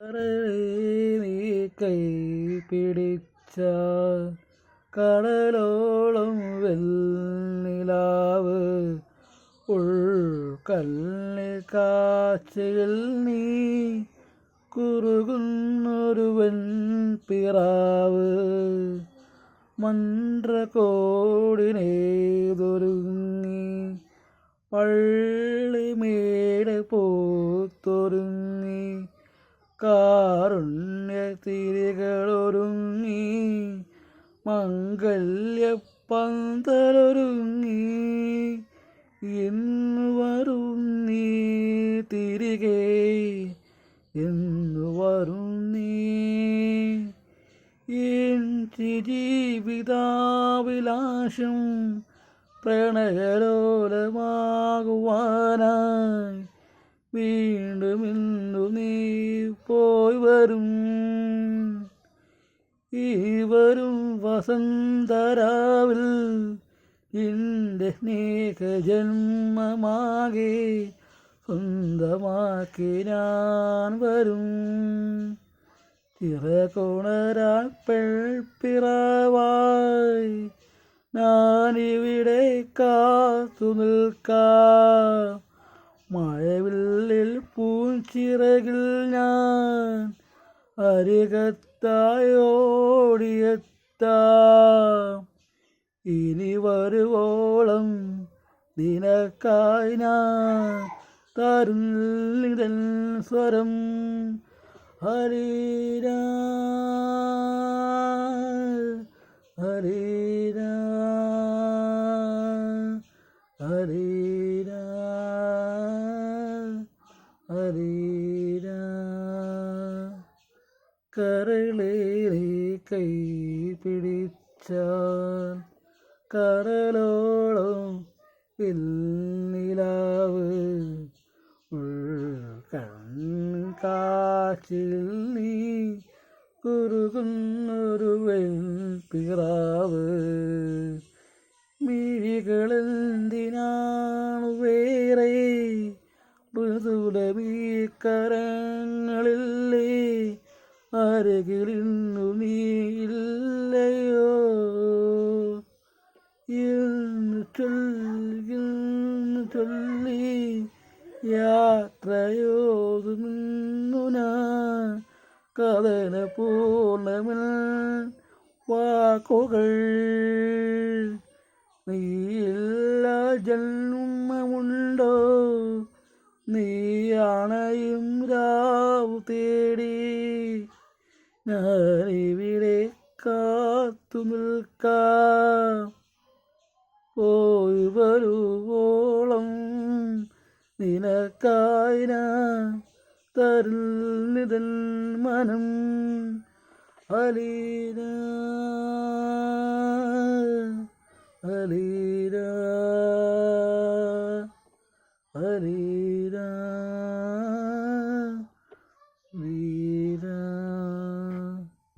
നീ കൈ പിടിച്ച കടലോളം വെള്ളിലാവ് ഉൾക്കല്ലിൽ കാച്ചിൽ നീ കുറുകുന്നൊരു വെൺപിറാവ് മന്ത്രകോടിനേതൊരുങ്ങി പള്ളിമേട് പൂത്തൊരുങ്ങി കാരുണ്യ തിരികളൊരുങ്ങി മംഗല്യപ്പന്തലൊരുങ്ങി എന്നു വരും നീ തിരികെ എന്നു വരും നീ. എൻ ജീവിതാഭിലാഷം പ്രണയലോലമാകുവാനായി വീണ്ടും നീ പോയി വരും. ഈ വരും വസന്തരാവിൽ എന്റെ സ്നേഹജന്മമാകെ സ്വന്തമാക്കി ഞാൻ വരും. ചിറകുണരാൻ പെൾപ്പിറവായി ഞാനിവിടെ കാത്തു നിൽക്കാം മഴവില്ലിൽ പൂഞ്ചിറകിൽ ഞാൻ അരികത്തായോടിയെത്താം. ഇനി വരുവോളം നിനക്കായി ഞാൻ തരുന്നിതൻ സ്വരം ഹരീര ഹരീര ഹരിര ഹരിര കരളേറെ കൈ പിടിച്ചാൽ കരലോളം പിന്നിലാവ് കാച്ചിൽ നീ കുറുകുന്നൊരു വെൺപിറാവ് മിഴികളെന്തിനാണ് വേറെ മൃദുലമീ കരങ്ങളില്ലേ അരകിലിന്നു എന്ന് ചൊല്ലി എന്ന് ചൊല്ലി യാത്രയോതുന്നു ഞാൻ കഥന പൂർണമിൽ വാക്കുകൾ. നീയില്ല ജന്മമുണ്ടോ? നീയാണയും രാവ് തേടി. ഞാനിവിടെ കാത്തു നിൽക്കാം. പോയി വരുവോളം നിനക്കായി ഞാൻ തരുന്നിതൻ മനം അലീന. അലീന. അലീന.